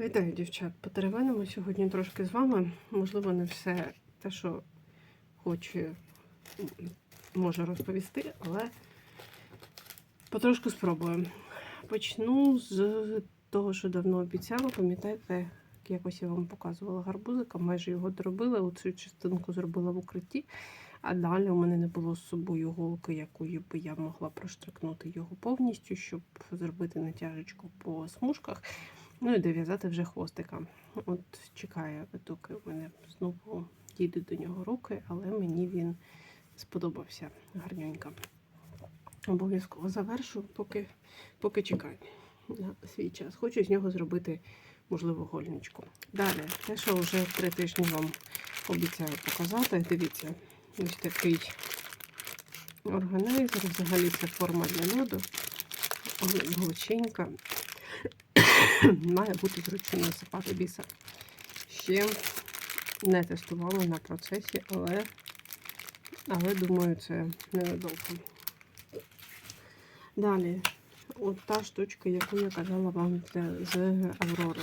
Вітаю, дівчат. Потеревенимо сьогодні трошки з вами. Можливо, не все те, що хочу, можу розповісти, але потрошку спробую. Почну з того, що давно обіцяла. Пам'ятаєте, якось я вам показувала гарбузика, майже його доробила. Оцю частинку зробила в укритті. А далі у мене не було з собою голки, якою би я могла проштрикнути його повністю, щоб зробити натяжечку по смужках. Ну і дов'язати вже хвостика. От чекаю, доки в мене знову дійдуть до нього руки, але мені він сподобався гарненько. Обов'язково завершу, поки, поки чекаю на свій час. Хочу з нього зробити, можливо, гольничку. Далі, те, що вже три тижні вам обіцяю показати. Дивіться, ось такий органайзер. Взагалі це форма для льоду. Величенька. Має бути зручно насипати біса. Ще не тестувала на процесі, але, але думаю, це невидовго. Далі, от та штучка, яку я казала вам для, з Аврори.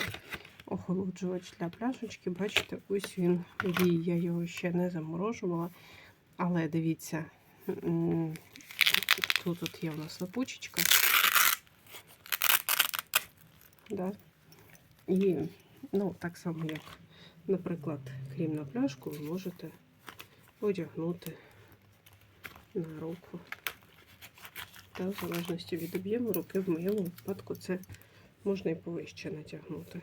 Охолоджувач для пляшечки. Бачите, ось він діє. Я його ще не заморожувала. Але дивіться, тут от є у нас липучечка. Да? І ну, так само, як, наприклад, крім на пляшку, ви можете одягнути на руку. Та, в залежності від об'єму руки, в моєму випадку це можна і повище натягнути.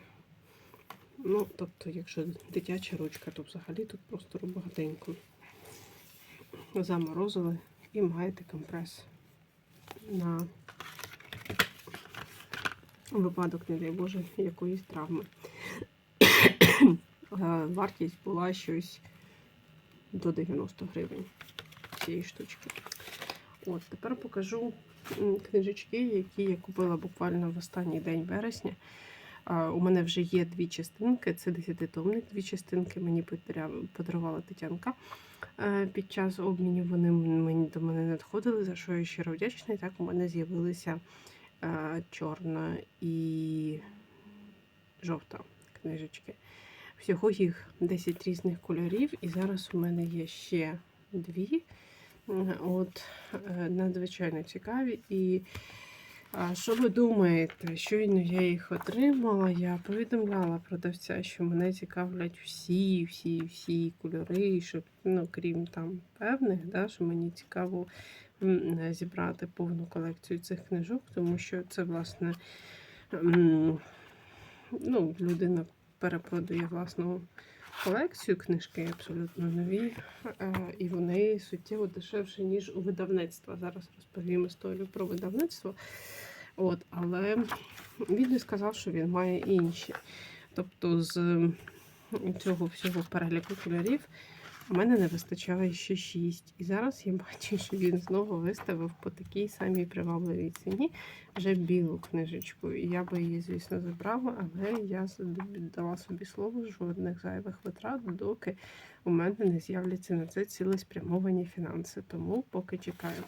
Ну, тобто, якщо дитяча ручка, то взагалі тут просто багатенько. Заморозили і маєте компрес на випадок, не дай Боже, якоїсь травми. Е, Вартість була щось до 90 гривень цієї штучки. От, тепер покажу книжечки, які я купила буквально в останній день вересня. У мене вже є дві частинки, це 10-томник, дві частинки мені подарувала Тетянка. Е, Під час обмінів вони мені до мене надходили, за що я щиро вдячна. І так у мене з'явилися е, чорна і жовта книжечки. Всього їх 10 різних кольорів, і зараз у мене є ще дві. Е, От е, надзвичайно цікаві. І що ви думаєте? Щойно я їх отримала, я повідомляла продавця, що мене цікавлять всі, всі, всі кольори, щоб, ну, крім там певних, да, що мені цікаво е, зібрати повну колекцію цих книжок, тому що це, власне, ну, людина перепродає власну колекцію, книжки абсолютно нові, е, і вони суттєво дешевші, ніж у видавництва. Зараз розповім історію про видавництво. От, але він не сказав, що він має інші. Тобто з цього всього переліку кольорів у мене не вистачає ще 6. І зараз я бачу, що він знову виставив по такій самій привабливій ціні вже білу книжечку. І я би її, звісно, забрала, але я дала собі слово жодних зайвих витрат, доки у мене не з'являться на це цілеспрямовані фінанси. Тому поки чекаємо.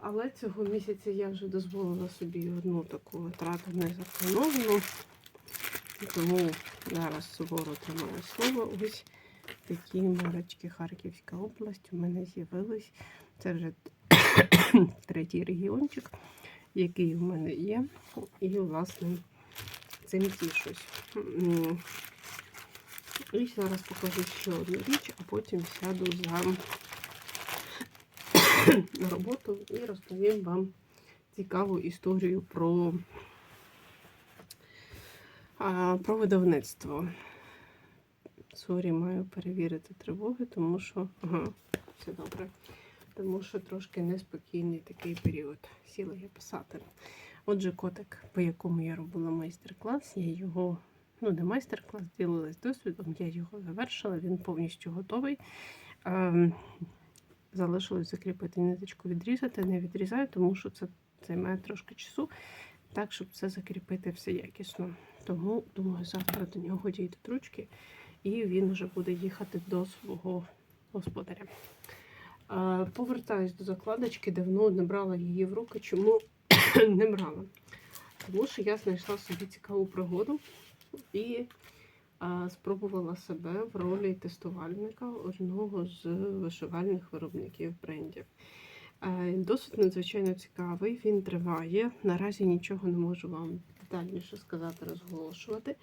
Але цього місяця я вже дозволила собі одну таку витрату незаплановану. Тому зараз суворо тримаю слово. Ось такі марочки Харківська область у мене з'явились. Це вже третій регіончик, який у мене є. І, власне, цим тішусь. І зараз покажу ще одну річ, а потім сяду за роботу і розповім вам цікаву історію про, про видавництво. Сорі, маю перевірити тривоги, тому що ага, все добре. Тому що трошки неспокійний такий період. Сіла я писати. Отже, котик, по якому я робила майстер-клас, я його, ну, не майстер-клас, ділилась досвідом, я його завершила, він повністю готовий. Ем, залишилось закріпити ниточку, відрізати. Не відрізаю, тому що це займає трошки часу, так, щоб це закріпити все якісно. Тому, думаю, завтра до нього дійдуть ручки, і він вже буде їхати до свого господаря. Повертаюсь до закладочки, давно не брала її в руки. Чому не брала? Тому що я знайшла собі цікаву пригоду і спробувала себе в ролі тестувальника одного з вишивальних виробників брендів. Досить надзвичайно цікавий, він триває. Наразі нічого не можу вам детальніше сказати, розголошувати.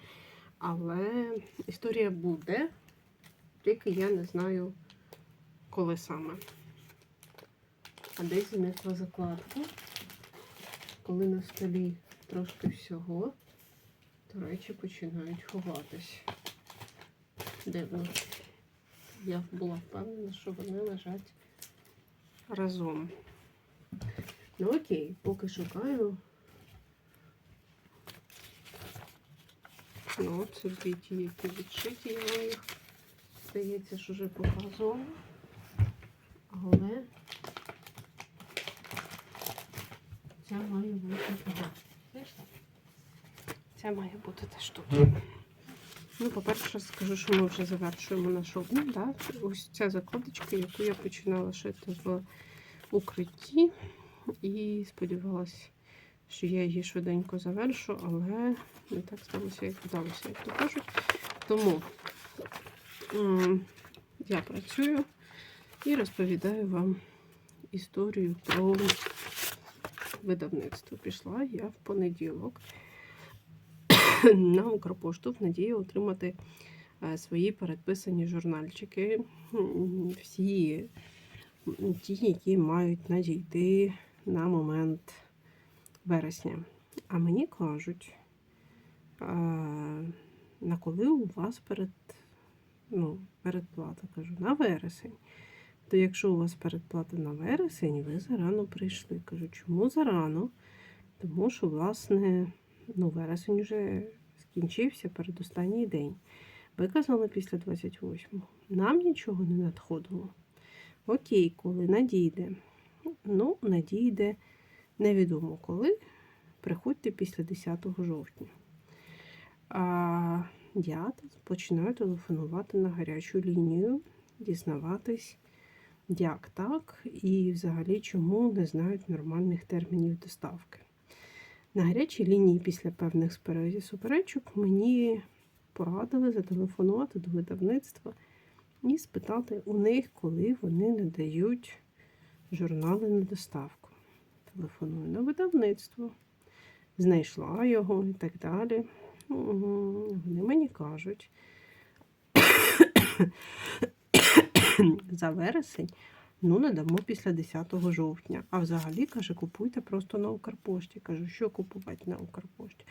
Але історія буде, тільки я не знаю, коли саме. А десь занесла закладку. Коли на столі трошки всього, то речі починають ховатись. Дивно. Я була впевнена, що вони лежать разом. Ну окей, поки шукаю. Ну, це дві ті, які відшиті, я їх, здається, що вже показувала. Але ця має бути так? Це має бути теж тут. Ну, по-перше, скажу, що ми вже завершуємо наш обмін. Да? Ось ця закладочка, яку я починала шити в укритті. І сподівалася, що я її швиденько завершу, але не так сталося, як вдалося, як то кажуть. Тому я працюю і розповідаю вам історію про видавництво. Пішла я в понеділок на Укрпошту в надії отримати е, свої передписані журнальчики. Всі ті, які мають надійти на момент вересня. А мені кажуть, а, на коли у вас перед, ну, передплата, кажу, на вересень. То якщо у вас передплата на вересень, ви зарано прийшли. Кажу, чому зарано? Тому що, власне, ну, вересень вже скінчився передостанній день. Ви казали після 28-го. Нам нічого не надходило. Окей, коли надійде. Ну, надійде невідомо коли. Приходьте після 10 жовтня. А я починаю телефонувати на гарячу лінію, дізнаватись, як так, і взагалі чому не знають нормальних термінів доставки. На гарячій лінії після певних суперечок мені порадили зателефонувати до видавництва і спитати у них, коли вони надають журнали на доставку. Телефоную на видавництво, знайшла його і так далі. Вони мені кажуть, за вересень ну надамо після 10 жовтня. А взагалі, каже, купуйте просто на Укрпошті. Кажу, що купувати на Укрпошті?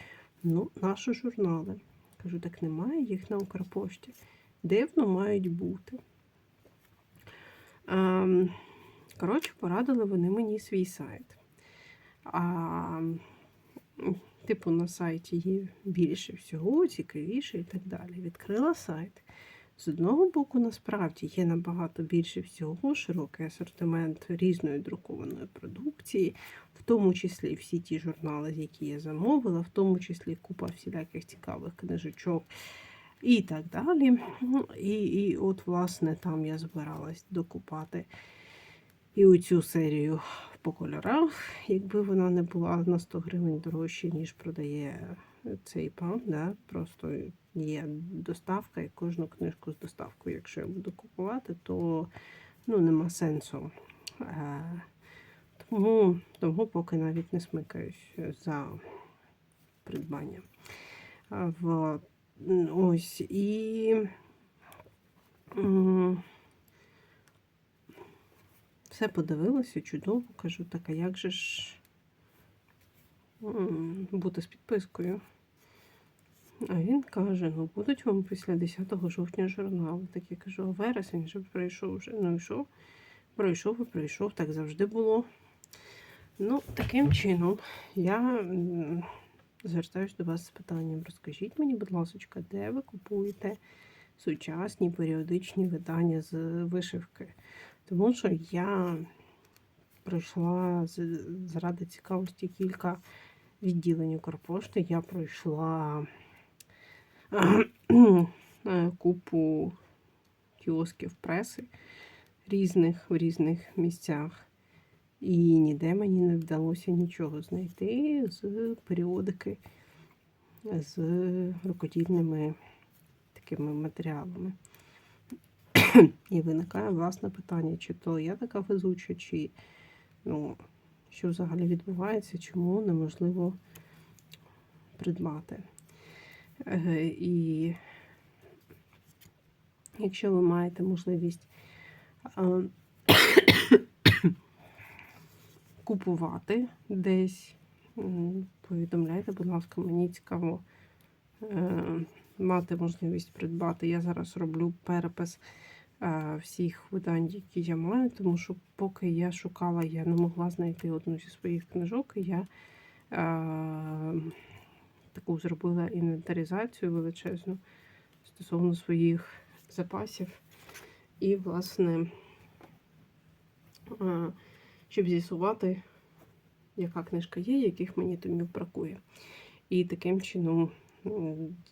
Ну, наші журнали. Кажу, так немає їх на Укрпошті. Дивно мають бути. Ем, коротше, порадили вони мені свій сайт. А, типу, на сайті є більше всього, цікавіше і так далі. Відкрила сайт. З одного боку, насправді є набагато більше всього, широкий асортимент різної друкованої продукції, в тому числі всі ті журнали, які я замовила, в тому числі купа всіляких цікавих книжечок і так далі. Ну, І, і от, власне, там я збиралась докупати і оцю серію по кольорах, якби вона не була на 100 гривень дорожче, ніж продає цей пан. Да? Просто є доставка і кожну книжку з доставкою. Якщо я буду купувати, то ну, нема сенсу. Е, Тому, тому поки навіть не смикаюсь за придбання. В, ось і. Все подивилася, чудово. Кажу, так, а як же ж бути з підпискою? А він каже: ну будуть вам після 10 жовтня журнали. Так я кажу, а вересень вже прийшов вже. Ну що? Пройшов і прийшов, так завжди було. Ну, таким чином, я звертаюся до вас з питанням. Розкажіть мені, будь ласка, де ви купуєте сучасні періодичні видання з вишивки? Тому що я пройшла заради цікавості кілька відділень Укрпошти. Я пройшла е, купу кіосків преси різних в різних місцях. І ніде мені не вдалося нічого знайти з періодики, з рукодільними такими матеріалами. І виникає власне питання, чи то я така везуча, чи ну, що взагалі відбувається, чому неможливо придбати. Е, І якщо ви маєте можливість купувати десь, повідомляйте, будь ласка, мені цікаво е, мати можливість придбати. Я зараз роблю перепис всіх видань, які я маю, тому що поки я шукала, я не могла знайти одну зі своїх книжок. і Я е, таку зробила інвентаризацію величезну стосовно своїх запасів. І, власне, е, щоб з'ясувати, яка книжка є, яких мені томів бракує. І таким чином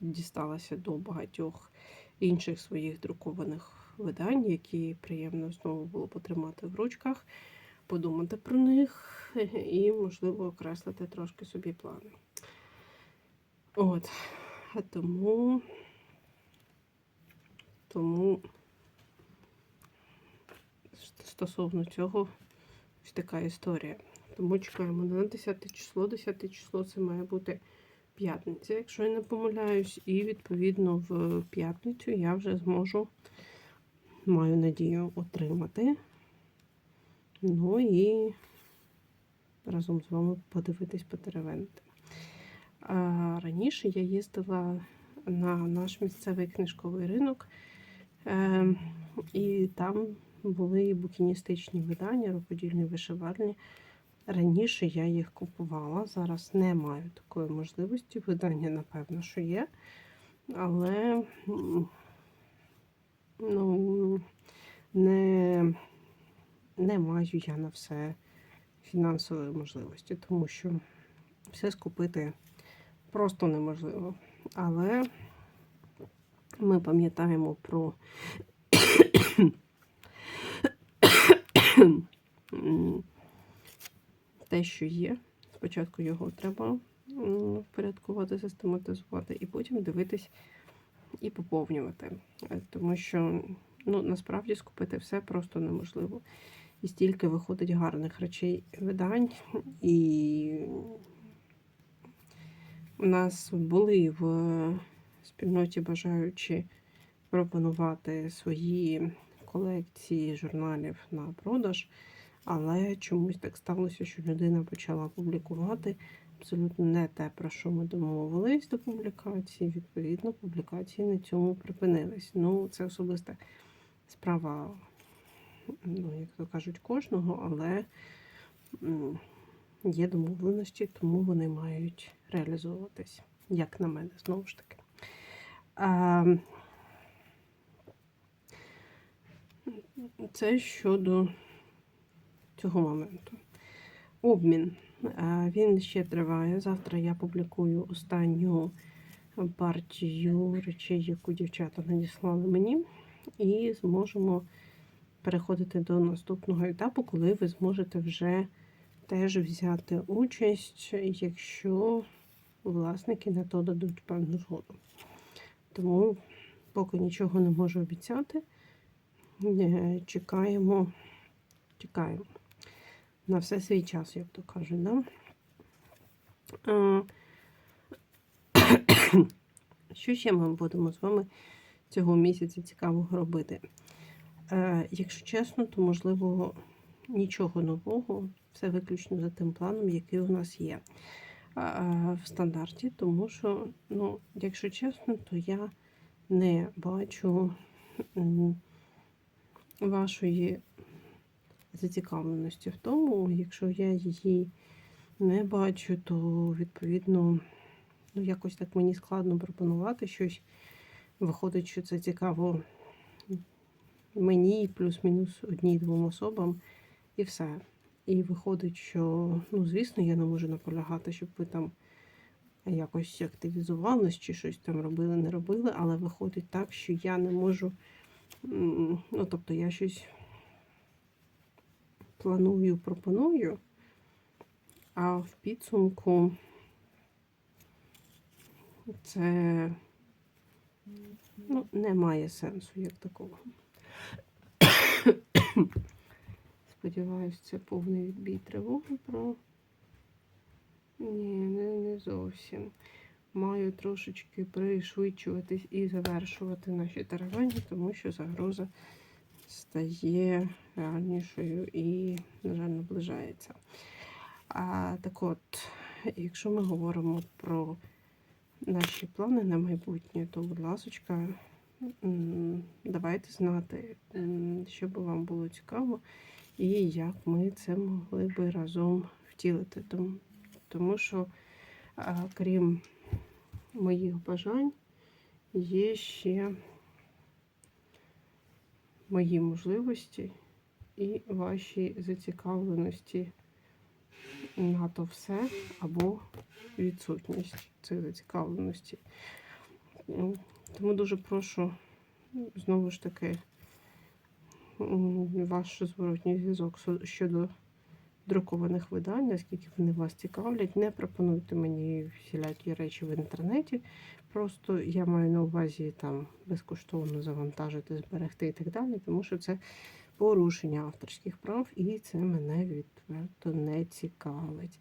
дісталася до багатьох інших своїх друкованих видань, які приємно знову було потримати в ручках, подумати про них і, можливо, окреслити трошки собі плани. От. А тому, тому стосовно цього ось така історія. Тому чекаємо на 10 число. 10 число це має бути п'ятниця, якщо я не помиляюсь, і відповідно в п'ятницю я вже зможу, маю надію, отримати. Ну і разом з вами подивитись потеревенити. Раніше я їздила на наш місцевий книжковий ринок, е, і там були і букіністичні видання, рукодільні вишивальні. Раніше я їх купувала, зараз не маю такої можливості. Видання, напевно, що є. Але ну, не, не маю я на все фінансової можливості, тому що все скупити просто неможливо. Але ми пам'ятаємо про те, що є. Спочатку його треба впорядкувати, систематизувати, і потім дивитись і поповнювати. Е, Тому що ну, насправді скупити все просто неможливо. І стільки виходить гарних речей видань. І у нас були в спільноті бажаючи пропонувати свої колекції журналів на продаж. Але чомусь так сталося, що людина почала публікувати абсолютно не те, про що ми домовились до публікації. Відповідно, публікації на цьому припинились. Ну, це особиста справа, ну, як то кажуть, кожного, але є домовленості, тому вони мають реалізовуватись, як на мене, знову ж таки. А, це щодо цього моменту. Обмін. Він ще триває. Завтра я публікую останню партію речей, яку дівчата надіслали мені, і зможемо переходити до наступного етапу, коли ви зможете вже теж взяти участь, якщо власники на то дадуть певну згоду. Тому поки нічого не можу обіцяти, е, чекаємо, чекаємо на все свій час, як то кажуть. Да? Що ще ми будемо з вами цього місяця цікавого робити? Е, Якщо чесно, то можливо нічого нового, все виключно за тим планом, який у нас є в стандарті, тому що, ну, якщо чесно, то я не бачу вашої зацікавленості в тому, якщо я її не бачу, то відповідно ну, якось так мені складно пропонувати щось. Виходить, що це цікаво мені, плюс-мінус одній-двом особам, і все. І виходить, що, ну, звісно, я не можу наполягати, щоб ви там якось активізувались чи щось там робили, не робили, але виходить так, що я не можу. Ну, тобто я щось планую, пропоную, а в підсумку це ну, немає сенсу як такого. Сподіваюсь, це повний відбій тривоги про. Ні, не, не зовсім. Маю трошечки пришвидшуватись і завершувати наші теревені, тому що загроза стає реальнішою і, на жаль, наближається. А, так от, якщо ми говоримо про наші плани на майбутнє, то, будь ласка, давайте знати, що би вам було цікаво, і як ми це могли би разом втілити. Тому, що, крім моїх бажань, є ще мої можливості і ваші зацікавленості на то все або відсутність цих зацікавленостей. Ну, Тому дуже прошу знову ж таки ваш зворотній зв'язок щодо друкованих видань, наскільки вони вас цікавлять. Не пропонуйте мені всілякі речі в інтернеті. Просто я маю на увазі там безкоштовно завантажити, зберегти і так далі, тому що це порушення авторських прав, і це мене відверто не цікавить.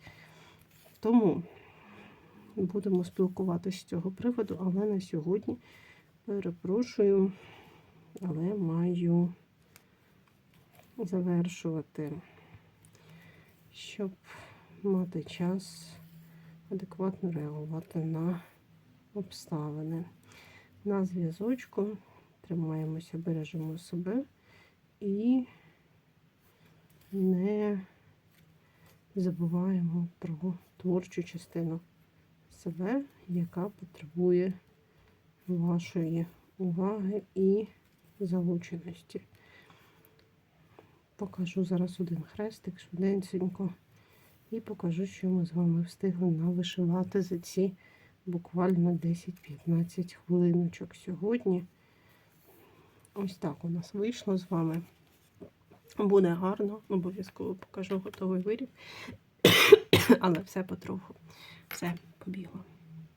Тому будемо спілкуватися з цього приводу, але на сьогодні перепрошую, але маю завершувати, щоб мати час адекватно реагувати на обставини. На зв'язочку тримаємося, бережемо себе і не забуваємо про творчу частину себе, яка потребує вашої уваги і залученості. Покажу зараз один хрестик швиденько і покажу, що ми з вами встигли навишивати за ці буквально 10-15 хвилиночок сьогодні. Ось так у нас вийшло з вами. Буде гарно, обов'язково покажу готовий виріб. Але все потроху. Все, побігло.